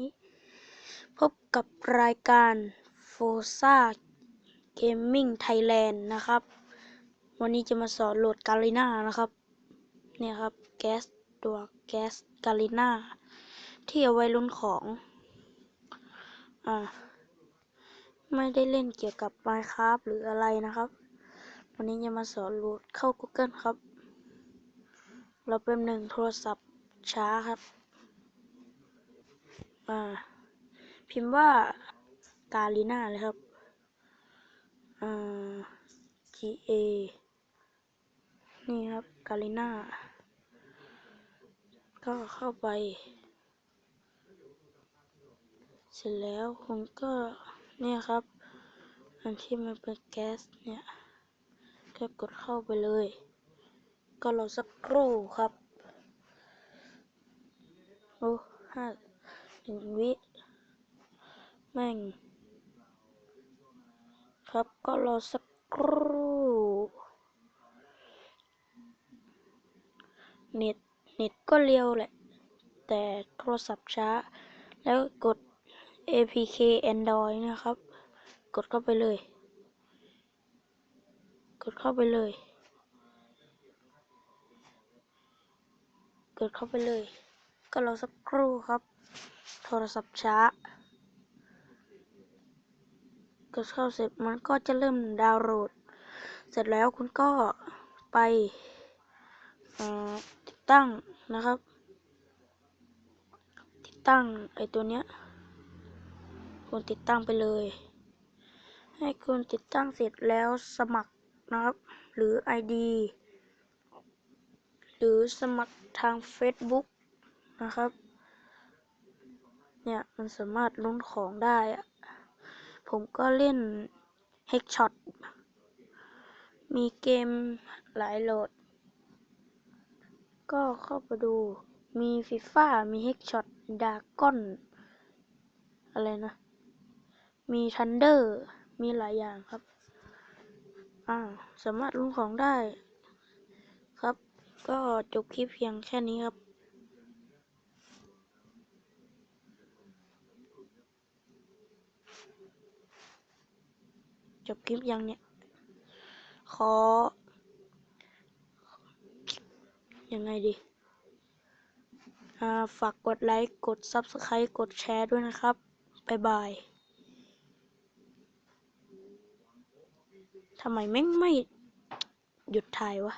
นี้พบกับรายการ f o z a Gaming Thailand นะครับ วันนี้จะมาสอนโหลดกาลิน่านะครับ เนี่ยครับแก๊สตัวแก๊สกาลิน่าที่เอาไว้ลุ้นของ อ่า ไม่ได้เล่นเกี่ยวกับ Minecraft หรืออะไรนะครับ วันนี้จะมาสอนโหลดเข้า Google ครับ เราเป็นหนึ่งโทรศัพท์ช้าครับ อ่า พิมพ์ว่ากาลิน่าเลยครับอ่า G A นี่ครับกาลิน่าก็เข้าไป เสร็จแล้วคุณก็เนี่ยครับ อันที่มันเป็นแก๊สเนี่ย ก็กดเข้าไปเลย ก็รอสักครู่ครับ โอ้ห้า วิแม่ง ครับก็รอสักครู่เน็ตเน็ตก็เร็วแหละ แต่โทรศัพท์ช้า แล้วกด APK Android นะครับ กดเข้าไปเลย กดเข้าไปเลย กดเข้าไปเลย ก็รอสักครู่ครับ โทรศัพท์ช้ากดเข้าเสร็จมันก็จะเริ่มดาวน์โหลด เสร็จแล้วคุณก็ไปติดตั้งนะครับ ติดตั้งไอตัวเนี้ยคุณติดตั้งไปเลย ให้คุณติดตั้งเสร็จแล้วสมัครนะครับ หรือ ID หรือสมัครทาง Facebook นะครับ เนี่ยมันสามารถลุ้นของได้ผมก็เล่น Headshot มีเกมหลายโหลด ก็เข้าไปดูมีฟีฟ่ามี Headshot ดาก้อนอะไรนะ มี Thunder มีหลายอย่างครับ อ่า สามารถลุ้นของได้ ครับ ก็จบคลิปเพียงแค่นี้ครับ จบคลิปยังเนี่ย ขอ ยังไงดีฝากกดไลค์ กด Subscribe กดแชร์ด้วยนะครับ บ๊ายบายทำไมแม่งไม่หยุดถ่ายวะ